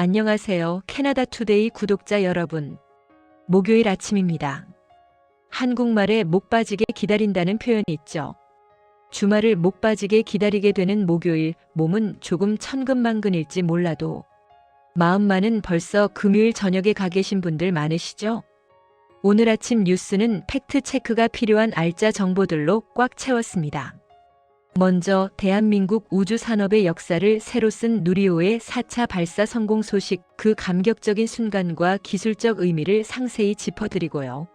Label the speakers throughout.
Speaker 1: 안녕하세요. 캐나다 투데이 구독자 여러분. 목요일 아침입니다. 한국말에 목 빠지게 기다린다는 표현이 있죠. 주말을 목 빠지게 기다리게 되는 목요일, 몸은 조금 천근만근일지 몰라도 마음만은 벌써 금요일 저녁에 가 계신 분들 많으시죠? 오늘 아침 뉴스는 팩트 체크가 필요한 알짜 정보들로 꽉 채웠습니다. 먼저 대한민국 우주산업의 역사를 새로 쓴 누리호의 4차 발사 성공 소식 그 감격적인 순간과 기술적 의미를 상세히 짚어드리고요.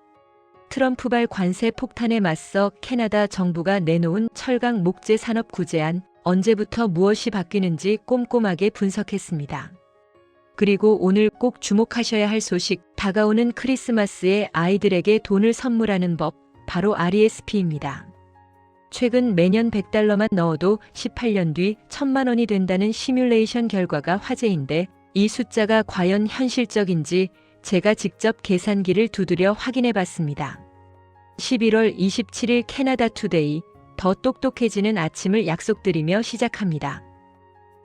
Speaker 1: 트럼프발 관세 폭탄에 맞서 캐나다 정부가 내놓은 철강 목재 산업 구제안 언제부터 무엇이 바뀌는지 꼼꼼하게 분석했습니다. 그리고 오늘 꼭 주목하셔야 할 소식 다가오는 크리스마스에 아이들에게 돈을 선물하는 법 바로 RESP입니다. 최근 매년 100달러만 넣어도 18년 뒤 1000만 원이 된다는 시뮬레이션 결과가 화제인데 이 숫자가 과연 현실적인지 제가 직접 계산기를 두드려 확인해 봤습니다. 11월 27일 캐나다 투데이 더 똑똑해지는 아침을 약속드리며 시작합니다.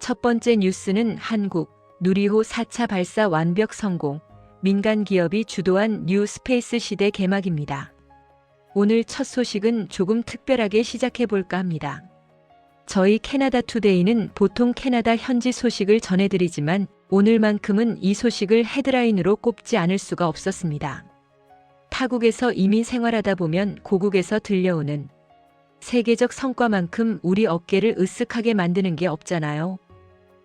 Speaker 1: 첫 번째 뉴스는 한국 누리호 4차 발사 완벽 성공 민간 기업이 주도한 뉴 스페이스 시대 개막입니다. 오늘 첫 소식은 조금 특별하게 시작해 볼까 합니다. 저희 캐나다 투데이는 보통 캐나다 현지 소식을 전해드리지만 오늘만큼은 이 소식을 헤드라인으로 꼽지 않을 수가 없었습니다. 타국에서 이민 생활하다 보면 고국에서 들려오는 세계적 성과만큼 우리 어깨를 으쓱하게 만드는 게 없잖아요.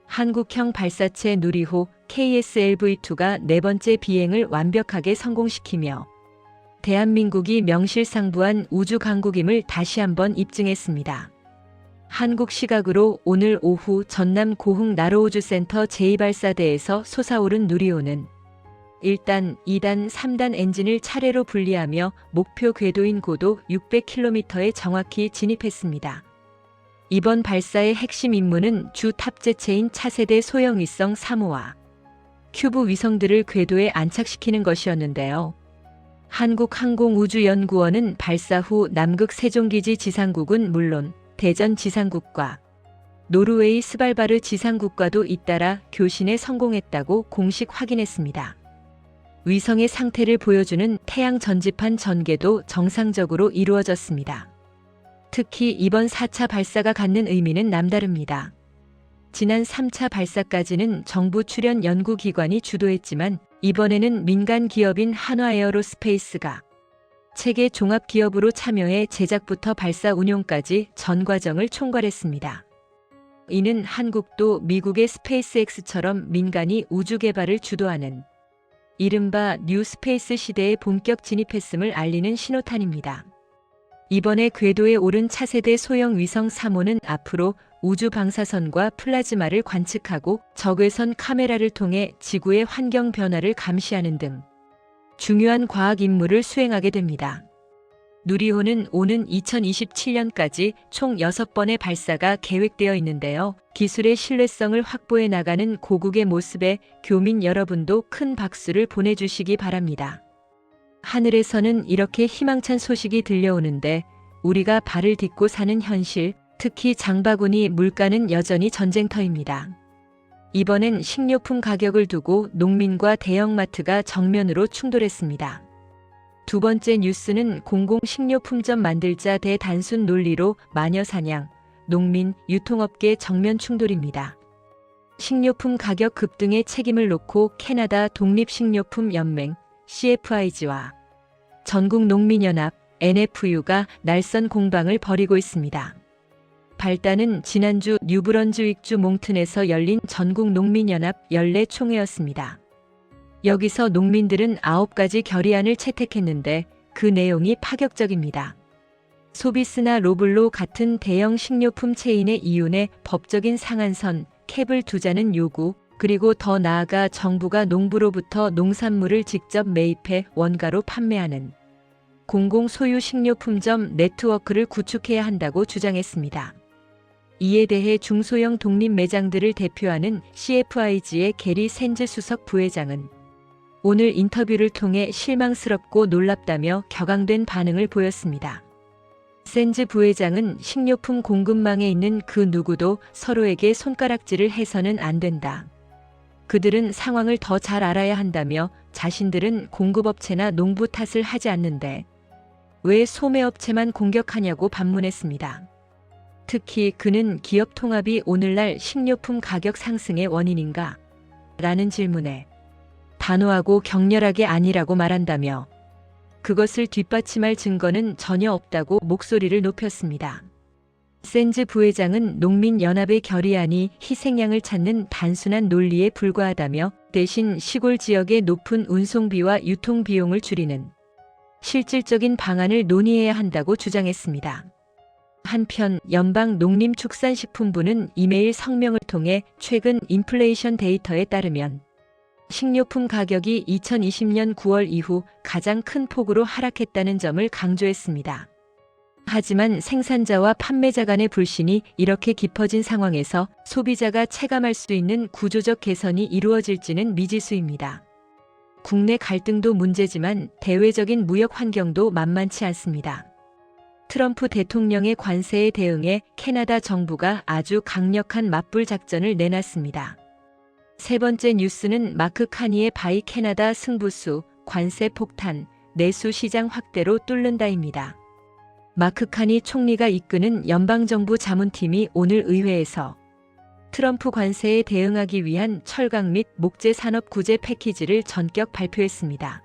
Speaker 1: 한국형 발사체 누리호 KSLV2가 네 번째 비행을 완벽하게 성공시키며 대한민국이 명실상부한 우주 강국임을 다시 한번 입증했습니다. 한국 시각으로 오늘 오후 전남 고흥 나로우주센터 제2발사대에서 솟아오른 누리호는 1단, 2단, 3단 엔진을 차례로 분리하며 목표 궤도인 고도 600km에 정확히 진입했습니다. 이번 발사의 핵심 임무는 주 탑재체인 차세대 소형 위성 3호와 큐브 위성들을 궤도에 안착시키는 것이었는데요. 한국항공우주연구원은 발사 후 남극 세종기지 지상국은 물론 대전 지상국과 노르웨이 스발바르 지상국과도 잇따라 교신에 성공했다고 공식 확인했습니다. 위성의 상태를 보여주는 태양 전지판 전개도 정상적으로 이루어졌습니다. 특히 이번 4차 발사가 갖는 의미는 남다릅니다. 지난 3차 발사까지는 정부 출연 연구기관이 주도했지만 이번에는 민간 기업인 한화에어로스페이스가 체계 종합 기업으로 참여해 제작부터 발사 운용까지 전 과정을 총괄했습니다. 이는 한국도 미국의 스페이스X처럼 민간이 우주 개발을 주도하는 이른바 뉴 스페이스 시대에 본격 진입했음을 알리는 신호탄입니다. 이번에 궤도에 오른 차세대 소형 위성 3호는 앞으로 우주 방사선과 플라즈마를 관측하고 적외선 카메라를 통해 지구의 환경 변화를 감시하는 등 중요한 과학 임무를 수행하게 됩니다. 누리호는 오는 2027년까지 총 6번의 발사가 계획되어 있는데요. 기술의 신뢰성을 확보해 나가는 고국의 모습에 교민 여러분도 큰 박수를 보내주시기 바랍니다. 하늘에서는 이렇게 희망찬 소식이 들려오는데 우리가 발을 딛고 사는 현실, 특히 장바구니 물가는 여전히 전쟁터입니다. 이번엔 식료품 가격을 두고 농민과 대형마트가 정면으로 충돌했습니다. 두 번째 뉴스는 공공식료품점 만들자 대 단순 논리로 마녀 사냥, 농민, 유통업계 정면 충돌입니다. 식료품 가격 급등의 책임을 놓고 캐나다 독립식료품연맹 CFIG와 전국농민연합 NFU가 날선 공방을 벌이고 있습니다. 발단은 지난주 뉴브런즈윅주 몽튼에서 열린 전국 농민연합 연례 총회였습니다. 여기서 농민들은 9가지 결의안을 채택했는데 그 내용이 파격적입니다. 소비스나 로블로 같은 대형 식료품 체인의 이윤에 법적인 상한선, 캡을 두자는 요구, 그리고 더 나아가 정부가 농부로부터 농산물을 직접 매입해 원가로 판매하는 공공 소유 식료품점 네트워크를 구축해야 한다고 주장했습니다. 이에 대해 중소형 독립 매장들을 대표하는 CFIG의 게리 샌즈 수석 부회장은 오늘 인터뷰를 통해 실망스럽고 놀랍다며 격앙된 반응을 보였습니다. 샌즈 부회장은 식료품 공급망에 있는 그 누구도 서로에게 손가락질을 해서는 안 된다. 그들은 상황을 더 잘 알아야 한다며 자신들은 공급업체나 농부 탓을 하지 않는데 왜 소매업체만 공격하냐고 반문했습니다. 특히 그는 기업 통합이 오늘날 식료품 가격 상승의 원인인가? 라는 질문에 단호하고 격렬하게 아니라고 말한다며 그것을 뒷받침할 증거는 전혀 없다고 목소리를 높였습니다. 샌즈 부회장은 농민연합의 결의안이 희생양을 찾는 단순한 논리에 불과하다며 대신 시골 지역의 높은 운송비와 유통비용을 줄이는 실질적인 방안을 논의해야 한다고 주장했습니다. 한편 연방 농림축산식품부는 이메일 성명을 통해 최근 인플레이션 데이터에 따르면 식료품 가격이 2020년 9월 이후 가장 큰 폭으로 하락했다는 점을 강조했습니다. 하지만 생산자와 판매자 간의 불신이 이렇게 깊어진 상황에서 소비자가 체감할 수 있는 구조적 개선이 이루어질지는 미지수입니다. 국내 갈등도 문제지만 대외적인 무역 환경도 만만치 않습니다. 트럼프 대통령의 관세에 대응해 캐나다 정부가 아주 강력한 맞불 작전을 내놨습니다. 세 번째 뉴스는 마크 카니의 바이 캐나다 승부수, 관세 폭탄, 내수 시장 확대로 뚫는다입니다. 마크 카니 총리가 이끄는 연방정부 자문팀이 오늘 의회에서 트럼프 관세에 대응하기 위한 철강 및 목재 산업 구제 패키지를 전격 발표했습니다.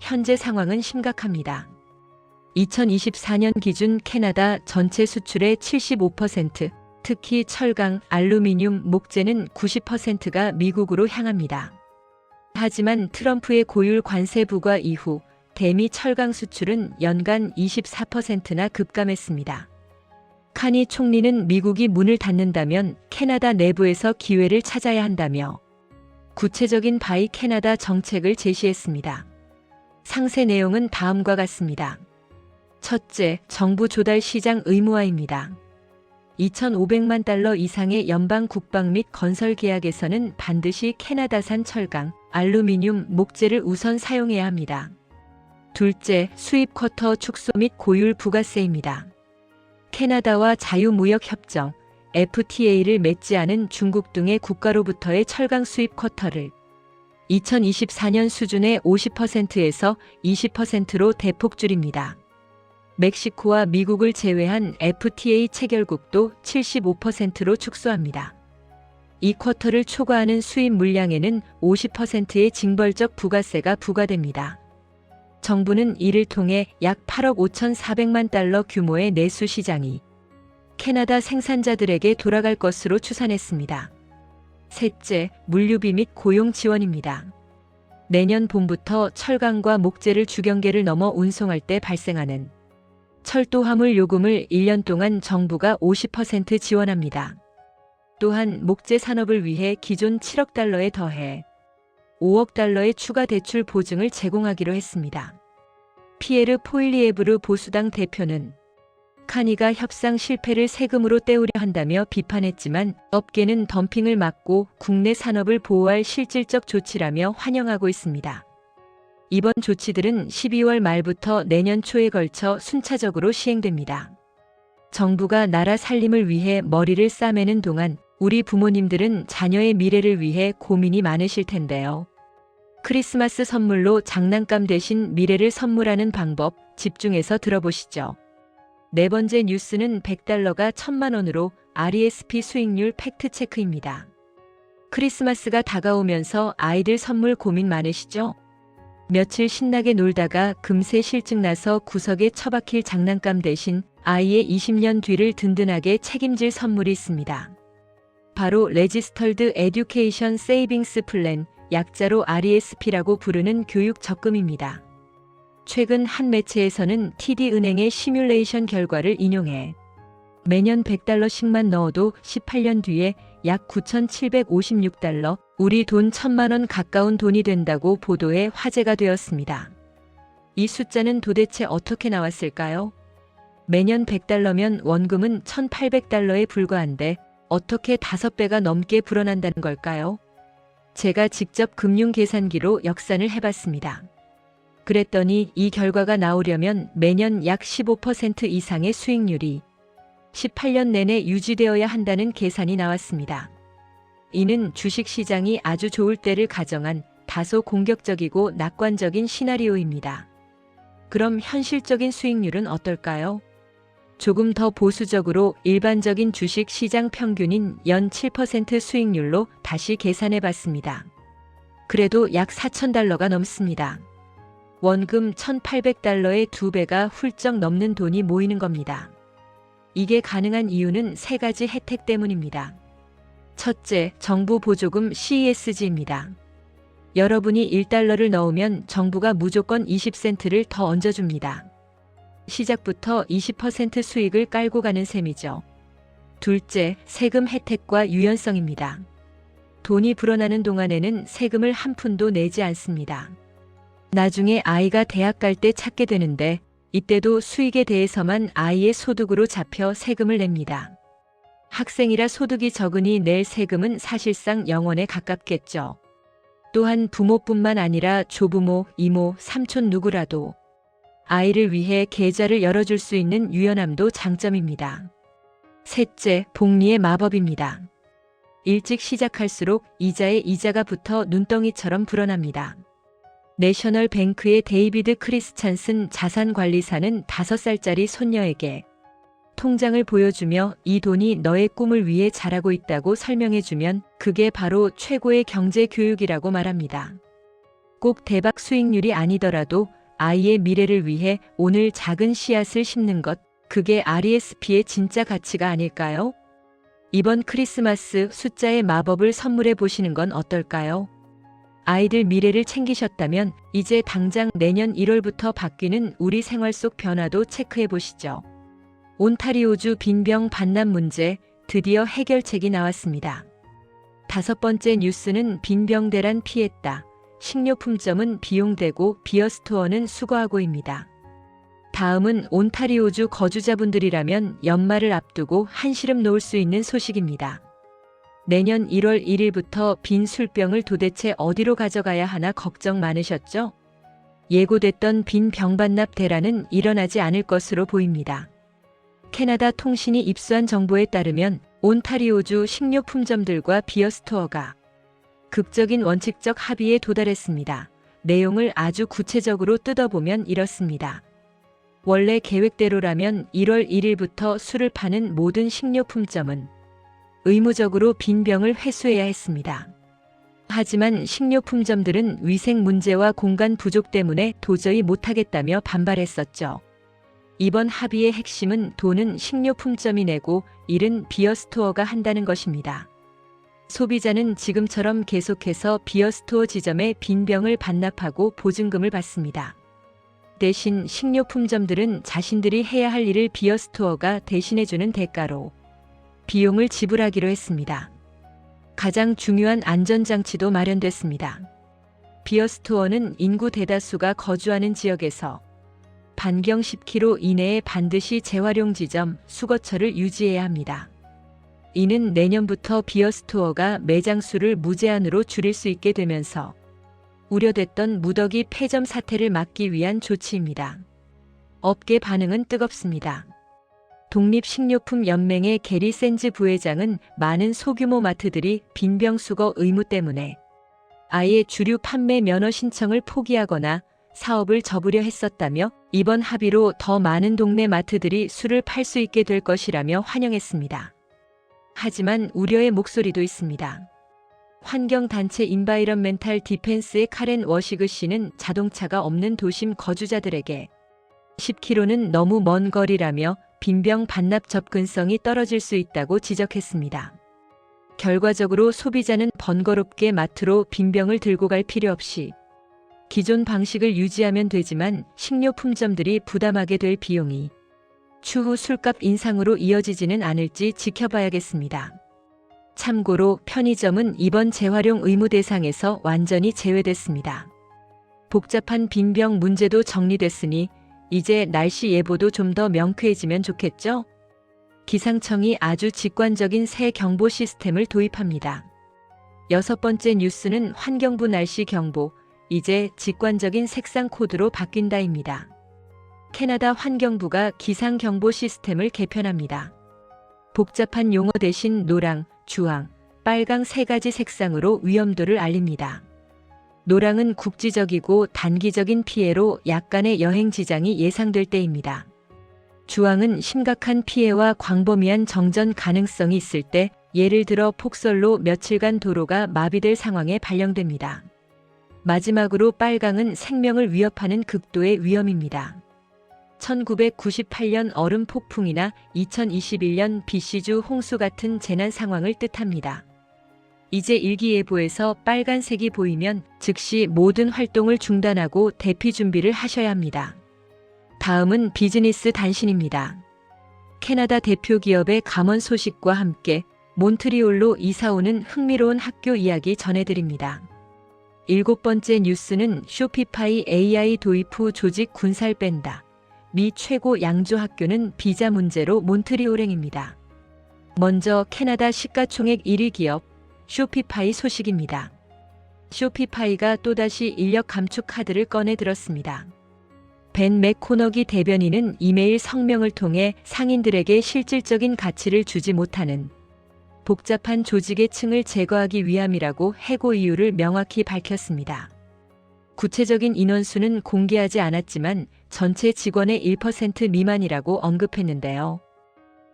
Speaker 1: 현재 상황은 심각합니다. 2024년 기준 캐나다 전체 수출의 75%, 특히 철강, 알루미늄, 목재는 90%가 미국으로 향합니다. 하지만 트럼프의 고율 관세 부과 이후 대미 철강 수출은 연간 24%나 급감했습니다. 카니 총리는 미국이 문을 닫는다면 캐나다 내부에서 기회를 찾아야 한다며 구체적인 바이 캐나다 정책을 제시했습니다. 상세 내용은 다음과 같습니다. 첫째, 정부 조달 시장 의무화입니다. 2,500만 달러 이상의 연방 국방 및 건설 계약에서는 반드시 캐나다산 철강, 알루미늄, 목재를 우선 사용해야 합니다. 둘째, 수입 쿼터 축소 및 고율 부가세입니다. 캐나다와 자유무역협정, FTA를 맺지 않은 중국 등의 국가로부터의 철강 수입 쿼터를 2024년 수준의 50%에서 20%로 대폭 줄입니다. 멕시코와 미국을 제외한 FTA 체결국도 75%로 축소합니다. 이 쿼터를 초과하는 수입 물량에는 50%의 징벌적 부가세가 부과됩니다. 정부는 이를 통해 약 8억 5,400만 달러 규모의 내수 시장이 캐나다 생산자들에게 돌아갈 것으로 추산했습니다. 셋째, 물류비 및 고용 지원입니다. 내년 봄부터 철강과 목재를 주경계를 넘어 운송할 때 발생하는 철도 화물 요금을 1년 동안 정부가 50% 지원합니다. 또한 목재 산업을 위해 기존 7억 달러에 더해 5억 달러의 추가 대출 보증을 제공하기로 했습니다. 피에르 포일리에브르 보수당 대표는 카니가 협상 실패를 세금으로 때우려 한다며 비판했지만 업계는 덤핑을 막고 국내 산업을 보호할 실질적 조치라며 환영하고 있습니다. 이번 조치들은 12월 말부터 내년 초에 걸쳐 순차적으로 시행됩니다. 정부가 나라 살림을 위해 머리를 싸매는 동안 우리 부모님들은 자녀의 미래를 위해 고민이 많으실 텐데요. 크리스마스 선물로 장난감 대신 미래를 선물하는 방법 집중해서 들어보시죠. 네 번째 뉴스는 100달러가 1000만 원으로 RESP 수익률 팩트 체크입니다. 크리스마스가 다가오면서 아이들 선물 고민 많으시죠? 며칠 신나게 놀다가 금세 실증 나서 구석에 처박힐 장난감 대신 아이의 20년 뒤를 든든하게 책임질 선물이 있습니다. 바로 레지스털드 에듀케이션 세이빙스 플랜, 약자로 RESP라고 부르는 교육 적금입니다. 최근 한 매체에서는 TD은행의 시뮬레이션 결과를 인용해 매년 100달러씩만 넣어도 18년 뒤에 약 9,756달러, 우리 돈 천만 원 가까운 돈이 된다고 보도해 화제가 되었습니다. 이 숫자는 도대체 어떻게 나왔을까요? 매년 100달러면 원금은 1,800달러에 불과한데 어떻게 5배가 넘게 불어난다는 걸까요? 제가 직접 금융 계산기로 역산을 해봤습니다. 그랬더니 이 결과가 나오려면 매년 약 15% 이상의 수익률이 18년 내내 유지되어야 한다는 계산이 나왔습니다. 이는 주식 시장이 아주 좋을 때를 가정한 다소 공격적이고 낙관적인 시나리오입니다. 그럼 현실적인 수익률은 어떨까요? 조금 더 보수적으로 일반적인 주식 시장 평균인 연 7% 수익률로 다시 계산해 봤습니다. 그래도 약 4,000달러가 넘습니다. 원금 1,800달러의 두 배가 훌쩍 넘는 돈이 모이는 겁니다. 이게 가능한 이유는 세 가지 혜택 때문입니다. 첫째, 정부 보조금 CESG입니다. 여러분이 1달러를 넣으면 정부가 무조건 20센트를 더 얹어줍니다. 시작부터 20% 수익을 깔고 가는 셈이죠. 둘째, 세금 혜택과 유연성입니다. 돈이 불어나는 동안에는 세금을 한 푼도 내지 않습니다. 나중에 아이가 대학 갈 때 찾게 되는데 이때도 수익에 대해서만 아이의 소득으로 잡혀 세금을 냅니다. 학생이라 소득이 적으니 낼 세금은 사실상 영원에 가깝겠죠. 또한 부모뿐만 아니라 조부모, 이모, 삼촌 누구라도 아이를 위해 계좌를 열어줄 수 있는 유연함도 장점입니다. 셋째, 복리의 마법입니다. 일찍 시작할수록 이자에 이자가 붙어 눈덩이처럼 불어납니다. 내셔널 뱅크의 데이비드 크리스찬슨 자산관리사는 5살짜리 손녀에게 통장을 보여주며 이 돈이 너의 꿈을 위해 자라고 있다고 설명해주면 그게 바로 최고의 경제 교육이라고 말합니다. 꼭 대박 수익률이 아니더라도 아이의 미래를 위해 오늘 작은 씨앗을 심는 것, 그게 RESP의 진짜 가치가 아닐까요? 이번 크리스마스 숫자의 마법을 선물해 보시는 건 어떨까요? 아이들 미래를 챙기셨다면 이제 당장 내년 1월부터 바뀌는 우리 생활 속 변화도 체크해 보시죠. 온타리오주 빈병 반납 문제 드디어 해결책이 나왔습니다. 다섯 번째 뉴스는 빈병 대란 피했다. 식료품점은 비용되고 비어스토어는 수거하고입니다. 다음은 온타리오주 거주자분들이라면 연말을 앞두고 한시름 놓을 수 있는 소식입니다. 내년 1월 1일부터 빈 술병을 도대체 어디로 가져가야 하나 걱정 많으셨죠? 예고됐던 빈 병반납 대란은 일어나지 않을 것으로 보입니다. 캐나다 통신이 입수한 정보에 따르면 온타리오주 식료품점들과 비어스토어가 극적인 원칙적 합의에 도달했습니다. 내용을 아주 구체적으로 뜯어보면 이렇습니다. 원래 계획대로라면 1월 1일부터 술을 파는 모든 식료품점은 의무적으로 빈 병을 회수해야 했습니다. 하지만 식료품점들은 위생 문제와 공간 부족 때문에 도저히 못하겠다며 반발했었죠. 이번 합의의 핵심은 돈은 식료품점이 내고 일은 비어스토어가 한다는 것입니다. 소비자는 지금처럼 계속해서 비어스토어 지점에 빈 병을 반납하고 보증금을 받습니다. 대신 식료품점들은 자신들이 해야 할 일을 비어스토어가 대신해주는 대가로 비용을 지불하기로 했습니다. 가장 중요한 안전장치도 마련됐습니다. 비어스토어는 인구 대다수가 거주하는 지역에서 반경 10km 이내에 반드시 재활용 지점, 수거처를 유지해야 합니다. 이는 내년부터 비어스토어가 매장 수를 무제한으로 줄일 수 있게 되면서 우려됐던 무더기 폐점 사태를 막기 위한 조치입니다. 업계 반응은 뜨겁습니다. 독립식료품연맹의 게리 샌즈 부회장은 많은 소규모 마트들이 빈병 수거 의무 때문에 아예 주류 판매 면허 신청을 포기하거나 사업을 접으려 했었다며 이번 합의로 더 많은 동네 마트들이 술을 팔 수 있게 될 것이라며 환영했습니다. 하지만 우려의 목소리도 있습니다. 환경단체 인바이런멘탈 디펜스의 카렌 워시그 씨는 자동차가 없는 도심 거주자들에게 10km는 너무 먼 거리라며 빈병 반납 접근성이 떨어질 수 있다고 지적했습니다. 결과적으로 소비자는 번거롭게 마트로 빈병을 들고 갈 필요 없이 기존 방식을 유지하면 되지만 식료품점들이 부담하게 될 비용이 추후 술값 인상으로 이어지지는 않을지 지켜봐야겠습니다. 참고로 편의점은 이번 재활용 의무 대상에서 완전히 제외됐습니다. 복잡한 빈병 문제도 정리됐으니 이제 날씨 예보도 좀 더 명쾌해지면 좋겠죠? 기상청이 아주 직관적인 새 경보 시스템을 도입합니다. 여섯 번째 뉴스는 환경부 날씨 경보, 이제 직관적인 색상 코드로 바뀐다입니다. 캐나다 환경부가 기상 경보 시스템을 개편합니다. 복잡한 용어 대신 노랑, 주황, 빨강 세 가지 색상으로 위험도를 알립니다. 노랑은 국지적이고 단기적인 피해로 약간의 여행 지장이 예상될 때입니다. 주황은 심각한 피해와 광범위한 정전 가능성이 있을 때 예를 들어 폭설로 며칠간 도로가 마비될 상황에 발령됩니다. 마지막으로 빨강은 생명을 위협하는 극도의 위험입니다. 1998년 얼음 폭풍이나 2021년 BC주 홍수 같은 재난 상황을 뜻합니다. 이제 일기예보에서 빨간색이 보이면 즉시 모든 활동을 중단하고 대피 준비를 하셔야 합니다. 다음은 비즈니스 단신입니다. 캐나다 대표 기업의 감원 소식과 함께 몬트리올로 이사오는 흥미로운 학교 이야기 전해드립니다. 일곱 번째 뉴스는 쇼피파이 AI 도입 후 조직 군살 뺀다. 미 최고 양조 학교는 비자 문제로 몬트리올행입니다. 먼저 캐나다 시가총액 1위 기업 쇼피파이 소식입니다. 쇼피파이가 또다시 인력 감축 카드를 꺼내 들었습니다. 벤 맥코너기 대변인은 이메일 성명을 통해 상인들에게 실질적인 가치를 주지 못하는 복잡한 조직의 층을 제거하기 위함이라고 해고 이유를 명확히 밝혔습니다. 구체적인 인원수는 공개하지 않았지만 전체 직원의 1% 미만이라고 언급했는데요.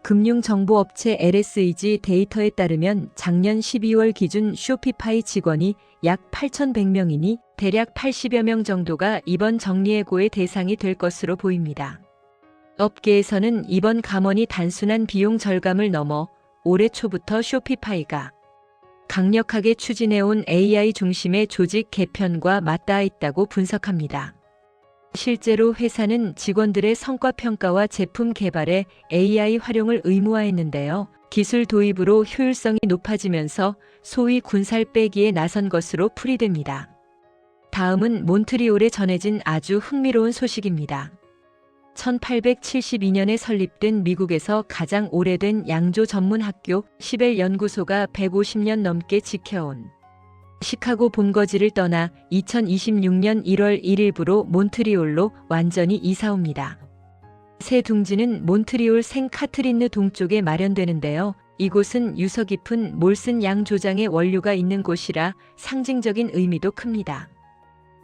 Speaker 1: 금융정보업체 LSEG 데이터에 따르면 작년 12월 기준 쇼피파이 직원이 약 8,100명이니 대략 80여 명 정도가 이번 정리해고의 대상이 될 것으로 보입니다. 업계에서는 이번 감원이 단순한 비용 절감을 넘어 올해 초부터 쇼피파이가 강력하게 추진해온 AI 중심의 조직 개편과 맞닿아 있다고 분석합니다. 실제로 회사는 직원들의 성과 평가와 제품 개발에 AI 활용을 의무화했는데요. 기술 도입으로 효율성이 높아지면서 소위 군살 빼기에 나선 것으로 풀이됩니다. 다음은 몬트리올에 전해진 아주 흥미로운 소식입니다. 1872년에 설립된 미국에서 가장 오래된 양조 전문 학교 시벨 연구소가 150년 넘게 지켜온 시카고 본거지를 떠나 2026년 1월 1일부로 몬트리올로 완전히 이사 옵니다. 새 둥지는 몬트리올 생 카트린느 동쪽에 마련되는데요. 이곳은 유서 깊은 몰슨 양 조장의 원료가 있는 곳이라 상징적인 의미도 큽니다.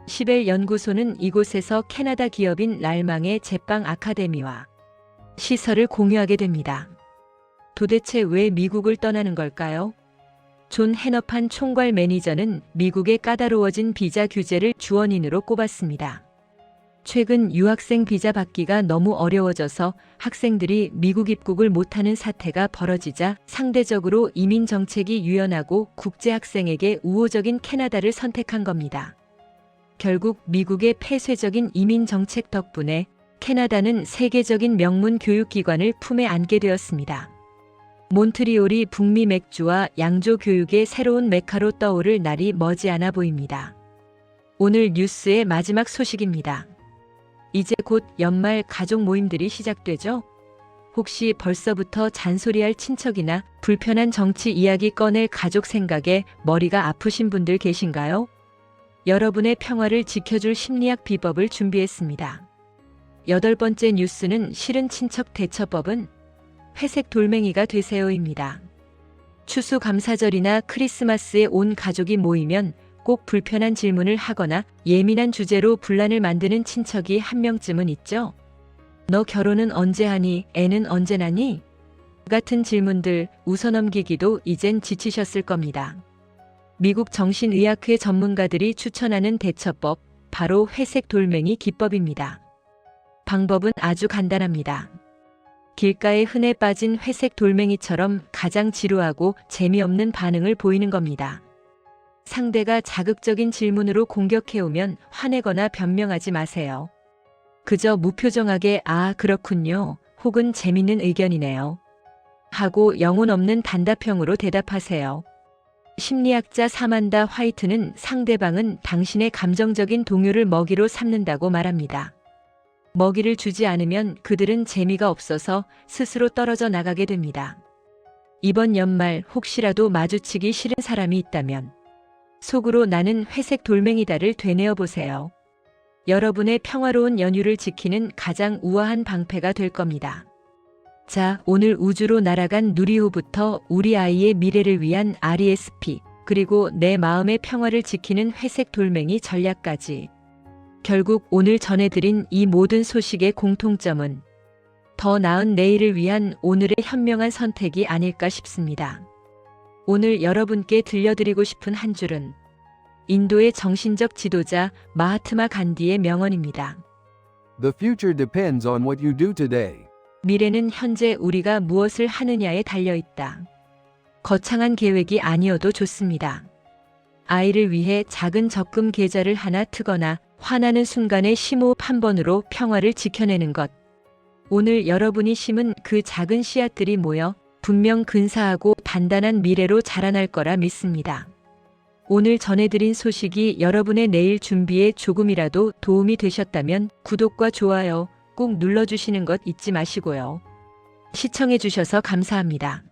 Speaker 1: 시벨 연구소는 이곳에서 캐나다 기업인 랄망의 제빵 아카데미와 시설을 공유하게 됩니다. 도대체 왜 미국을 떠나는 걸까요? 존 헤너판 총괄 매니저는 미국의 까다로워진 비자 규제를 주원인으로 꼽았습니다. 최근 유학생 비자 받기가 너무 어려워져서 학생들이 미국 입국을 못하는 사태가 벌어지자 상대적으로 이민 정책이 유연하고 국제 학생에게 우호적인 캐나다를 선택한 겁니다. 결국 미국의 폐쇄적인 이민 정책 덕분에 캐나다는 세계적인 명문 교육기관을 품에 안게 되었습니다. 몬트리올이 북미 맥주와 양조 교육의 새로운 메카로 떠오를 날이 머지않아 보입니다. 오늘 뉴스의 마지막 소식입니다. 이제 곧 연말 가족 모임들이 시작되죠? 혹시 벌써부터 잔소리할 친척이나 불편한 정치 이야기 꺼낼 가족 생각에 머리가 아프신 분들 계신가요? 여러분의 평화를 지켜줄 심리학 비법을 준비했습니다. 여덟 번째 뉴스는 싫은 친척 대처법은 회색 돌멩이가 되세요입니다. 추수감사절이나 크리스마스에 온 가족이 모이면 꼭 불편한 질문을 하거나 예민한 주제로 분란을 만드는 친척이 한 명쯤은 있죠. 너 결혼은 언제 하니? 애는 언제 나니? 같은 질문들 웃어넘기기도 이젠 지치셨을 겁니다. 미국 정신의학회 전문가들이 추천하는 대처법, 바로 회색 돌멩이 기법입니다. 방법은 아주 간단합니다. 길가에 흔해 빠진 회색 돌멩이처럼 가장 지루하고 재미없는 반응을 보이는 겁니다. 상대가 자극적인 질문으로 공격해오면 화내거나 변명하지 마세요. 그저 무표정하게 아, 그렇군요. 혹은 재밌는 의견이네요. 하고 영혼 없는 단답형으로 대답하세요. 심리학자 사만다 화이트는 상대방은 당신의 감정적인 동요를 먹이로 삼는다고 말합니다. 먹이를 주지 않으면 그들은 재미가 없어서 스스로 떨어져 나가게 됩니다. 이번 연말 혹시라도 마주치기 싫은 사람이 있다면 속으로 나는 회색 돌멩이다를 되뇌어 보세요. 여러분의 평화로운 연휴를 지키는 가장 우아한 방패가 될 겁니다. 자, 오늘 우주로 날아간 누리호부터 우리 아이의 미래를 위한 RESP, 그리고 내 마음의 평화를 지키는 회색 돌멩이 전략까지. 결국 오늘 전해드린 이 모든 소식의 공통점은 더 나은 내일을 위한 오늘의 현명한 선택이 아닐까 싶습니다. 오늘 여러분께 들려드리고 싶은 한 줄은 인도의 정신적 지도자 마하트마 간디의 명언입니다.
Speaker 2: The future depends on what you do today.
Speaker 1: 미래는 현재 우리가 무엇을 하느냐에 달려 있다. 거창한 계획이 아니어도 좋습니다. 아이를 위해 작은 적금 계좌를 하나 트거나 화나는 순간의 심호흡 한 번으로 평화를 지켜내는 것. 오늘 여러분이 심은 그 작은 씨앗들이 모여 분명 근사하고 단단한 미래로 자라날 거라 믿습니다. 오늘 전해드린 소식이 여러분의 내일 준비에 조금이라도 도움이 되셨다면 구독과 좋아요 꼭 눌러주시는 것 잊지 마시고요. 시청해주셔서 감사합니다.